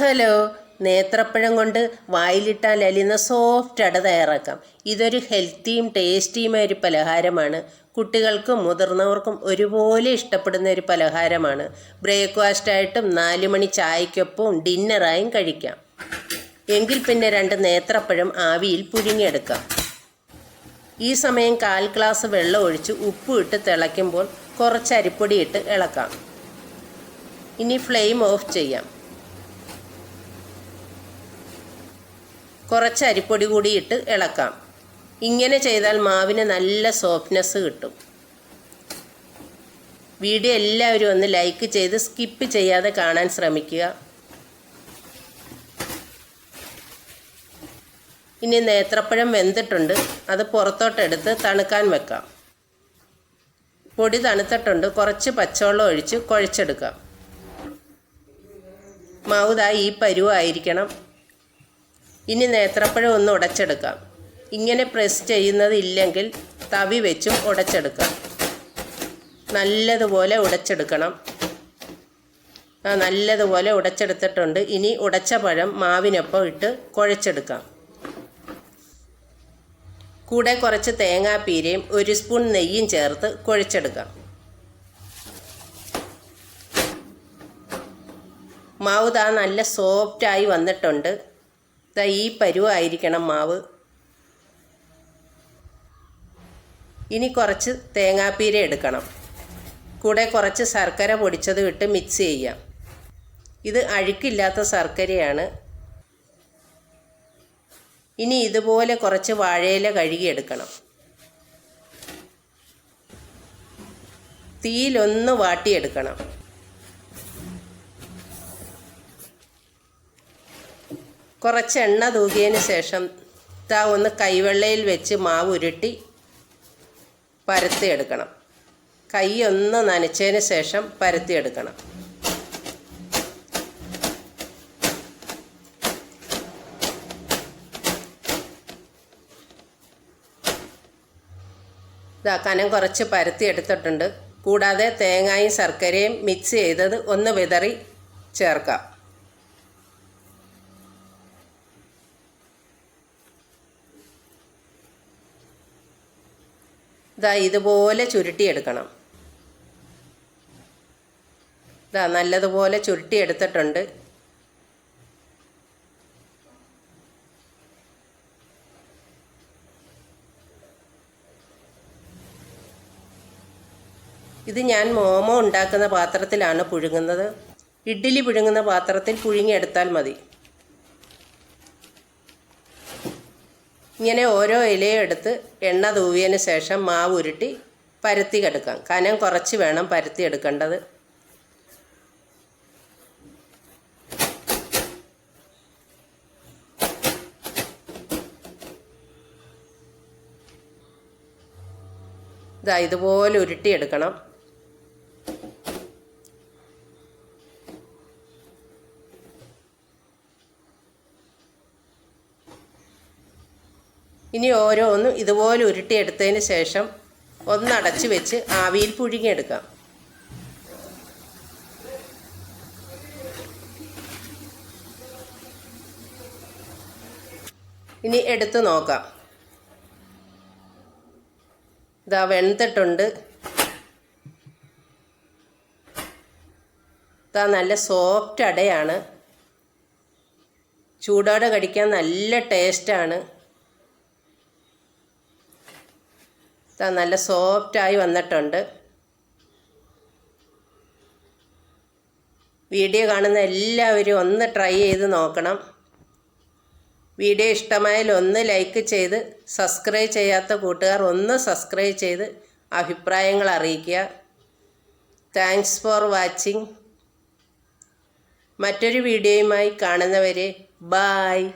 Hello. നേത്രപ്പഴം കൊണ്ട് വായിലിട്ടാൽ അലിയുന്ന soft അട തയ്യാറാക്കാം. ഇതൊരു ഹെൽത്തിയും ടേസ്റ്റിയുമായ ഒരു പലഹാരമാണ്. കുട്ടികൾക്കും മുതിർന്നവർക്കും ഒരുപോലെ ഇഷ്ടപ്പെടുന്ന ഒരു പലഹാരമാണ്. ബ്രേക്ക്ഫാസ്റ്റായിട്ടും നാല് മണി ചായക്കൊപ്പവും ഡിന്നറായും കഴിക്കാം. എങ്കിൽ പിന്നെ രണ്ട് നേത്രപ്പഴം ആവിയിൽ പുഴുങ്ങിയെടുക്കാം. ഈ സമയം കാൽ ഗ്ലാസ് വെള്ളം ഒഴിച്ച് ഉപ്പ് ഇട്ട് തിളയ്ക്കുമ്പോൾ കുറച്ച് അരിപ്പൊടി ഇട്ട് ഇളക്കാം. ഇനി ഫ്ലെയിം ഓഫ് ചെയ്യാം. കുറച്ച് അരിപ്പൊടി കൂടി ഇട്ട് ഇളക്കാം. ഇങ്ങനെ ചെയ്താൽ മാവിന് നല്ല സോഫ്റ്റ്നെസ് കിട്ടും. വീഡിയോ എല്ലാവരും ഒന്ന് ലൈക്ക് ചെയ്ത് സ്കിപ്പ് ചെയ്യാതെ കാണാൻ ശ്രമിക്കുക. ഇനി നേത്രപ്പഴം വെന്തിട്ടുണ്ട്. അത് പുറത്തോട്ടെടുത്ത് തണുക്കാൻ വെക്കാം. പൊടി തണുത്തിട്ടുണ്ട്. കുറച്ച് പച്ചവെള്ളം ഒഴിച്ച് കുഴച്ചെടുക്കാം. മാവുതായി ഈ പരുവായിരിക്കണം. ഇനി നേത്രപ്പഴം ഒന്ന് ഉടച്ചെടുക്കാം. ഇങ്ങനെ പ്രസ് ചെയ്യുന്നത് ഇല്ലെങ്കിൽ തവി വെച്ചും ഉടച്ചെടുക്കാം. നല്ലതുപോലെ ഉടച്ചെടുക്കണം. ആ നല്ലതുപോലെ ഉടച്ചെടുത്തിട്ടുണ്ട്. ഇനി ഉടച്ച പഴം മാവിനൊപ്പം ഇട്ട് കുഴച്ചെടുക്കാം. കൂടെ കുറച്ച് തേങ്ങാപ്പീരയും ഒരു സ്പൂൺ നെയ്യും ചേർത്ത് കുഴച്ചെടുക്കാം. മാവ് താ നല്ല സോഫ്റ്റായി വന്നിട്ടുണ്ട്. ഈ പരുവായിരിക്കണം മാവ്. ഇനി കുറച്ച് തേങ്ങാപ്പീര എടുക്കണം. കൂടെ കുറച്ച് ശർക്കര പൊടിച്ചത് ഇട്ട് മിക്സ് ചെയ്യാം. ഇത് അഴുക്കില്ലാത്ത ശർക്കരയാണ്. ഇനി ഇതുപോലെ കുറച്ച് വാഴയില കഴുകിയെടുക്കണം തീയിലൊന്ന് വാട്ടിയെടുക്കണം. കുറച്ച് എണ്ണ തൂകിയതിന് ശേഷം താ ഒന്ന് കൈവെള്ളയിൽ വെച്ച് മാവ് ഉരുട്ടി പരത്തിയെടുക്കണം കൈ ഒന്ന് നനച്ചതിന് ശേഷം പരത്തിയെടുക്കണം ഇതാ കനം കുറച്ച് പരത്തി എടുത്തിട്ടുണ്ട്. കൂടാതെ തേങ്ങായും ശർക്കരയും മിക്സ് ചെയ്തത് ഒന്ന് വിതറി ചേർക്കാം. ഇതാ ഇതുപോലെ ചുരുട്ടിയെടുക്കണം. ഇതാ നല്ലതുപോലെ ചുരുട്ടിയെടുത്തിട്ടുണ്ട്. ഇത് ഞാൻ മോമോ ഉണ്ടാക്കുന്ന പാത്രത്തിലാണ് പുഴുങ്ങുന്നത്. ഇഡ്ഡലി പുഴുങ്ങുന്ന പാത്രത്തിൽ പുഴുങ്ങിയെടുത്താൽ മതി. ഇങ്ങനെ ഓരോ ഇലയും എടുത്ത് എണ്ണ തൂവിയതിന് ശേഷം മാവ് ഉരുട്ടി പരത്തി എടുക്കാം കനം കുറച്ച് വേണം പരത്തി എടുക്കേണ്ടത് ഇതാ ഇതുപോലെ ഉരുട്ടിയെടുക്കണം. ഇനി ഓരോന്നും ഇതുപോലെ ഉരുട്ടിയെടുത്തതിന് ശേഷം ഒന്നടച്ച് വെച്ച് ആവിയിൽ പുഴുങ്ങിയെടുക്കാം. ഇനി എടുത്ത് നോക്കാം. ഇതാ വെന്തിട്ടുണ്ട്. ഇതാ നല്ല സോഫ്റ്റ് അടയാണ്. ചൂടോടെ കടിക്കാൻ നല്ല ടേസ്റ്റാണ് ഇതാ നല്ല സോഫ്റ്റായി വന്നിട്ടുണ്ട്. വീഡിയോ കാണുന്ന എല്ലാവരും ഒന്ന് ട്രൈ ചെയ്ത് നോക്കണം. വീഡിയോ ഇഷ്ടമായാൽ ഒന്ന് ലൈക്ക് ചെയ്ത് സബ്സ്ക്രൈബ് ചെയ്യാത്ത കൂട്ടുകാർ ഒന്ന് സബ്സ്ക്രൈബ് ചെയ്ത് അഭിപ്രായങ്ങൾ അറിയിക്കുക. Thanks for watching. മറ്റൊരു വീഡിയോയുമായി കാണുന്നവരെ ബായ്